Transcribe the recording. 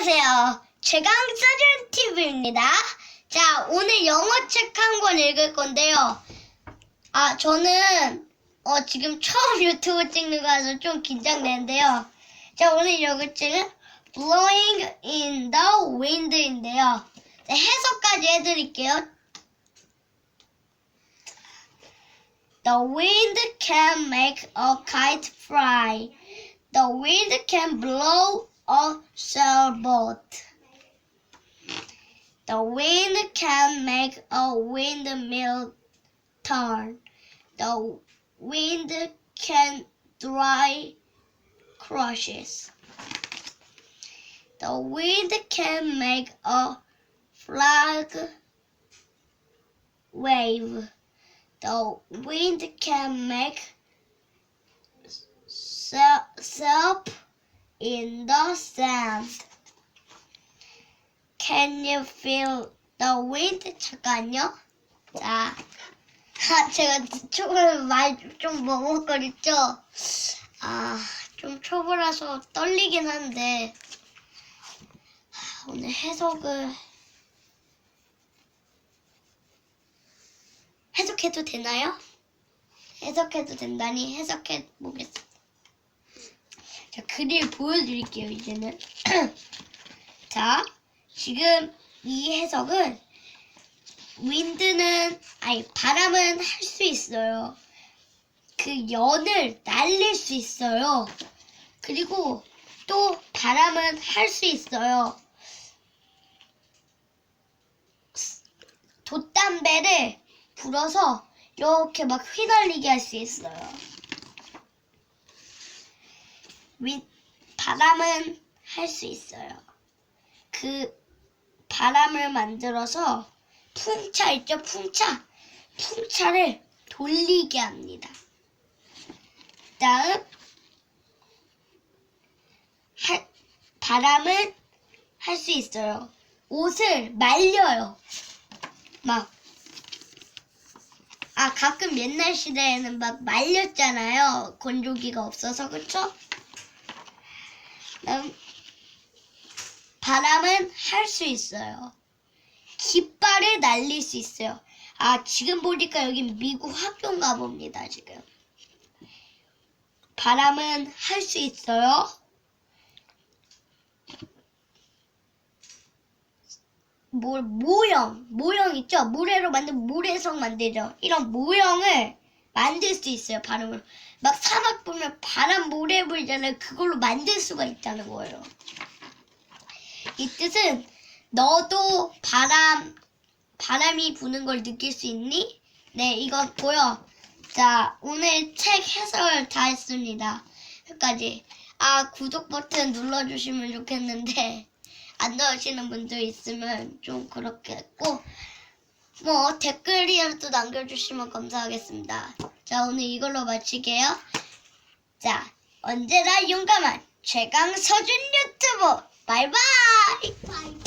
안녕하세요. 최강서준 TV입니다. 자, 오늘 영어 책 한 권 읽을 건데요. 아, 저는 어, 지금 처음 유튜브 찍는 거라서 좀 긴장되는데요. 자, 오늘 읽을 책은 Blowing in the Wind인데요. 네, 해석까지 해드릴게요. The wind can make a kite fly. The wind can blow a sailboat. The wind can make a windmill turn. The wind can dry crushes. The wind can make a flag wave. The wind can make soap in the sand. Can you feel the wind? 잠깐요. 자, 아, 제가 초보를 말좀 머뭇거렸죠? 아, 좀 초보라서 떨리긴 한데, 아, 오늘 해석을 해석해도 되나요? 해석해도 된다니 해석해 보겠습니다. 자, 글을 보여드릴게요, 이제는. 자, 지금 이 해석은 윈드는 아니 바람은 할 수 있어요. 그 연을 날릴 수 있어요. 그리고 또 바람은 할 수 있어요. 돛담배를 불어서 이렇게 막 휘날리게 할 수 있어요. 위, 바람은 할 수 있어요. 그 바람을 만들어서 풍차 있죠? 풍차. 풍차를 돌리게 합니다. 다음 할, 바람은 할 수 있어요. 옷을 말려요. 막 아, 가끔 옛날 시대에는 막 말렸잖아요. 건조기가 없어서, 그쵸? 음, 바람은 할 수 있어요. 깃발을 날릴 수 있어요. 아, 지금 보니까 여기 미국 학교인가 봅니다, 지금. 바람은 할 수 있어요. 뭐, 모형, 모형 있죠? 모래로 만든 모래성 만들죠? 이런 모형을 만들 수 있어요, 바람으로. 막 사막 보면 바람 모래 불잖아요. 그걸로 만들 수가 있다는 거예요. 이 뜻은 너도 바람, 바람이 부는 걸 느낄 수 있니? 네, 이거고요. 자, 오늘 책 해설 다 했습니다. 여기까지. 아, 구독 버튼 눌러주시면 좋겠는데, 안 넣으시는 분들 있으면 좀 그렇겠고, 뭐, 댓글이라도 남겨주시면 감사하겠습니다. 자, 오늘 이걸로 마칠게요. 자, 언제나 용감한 최강 서준 유튜브! 바이바이! 바이바이.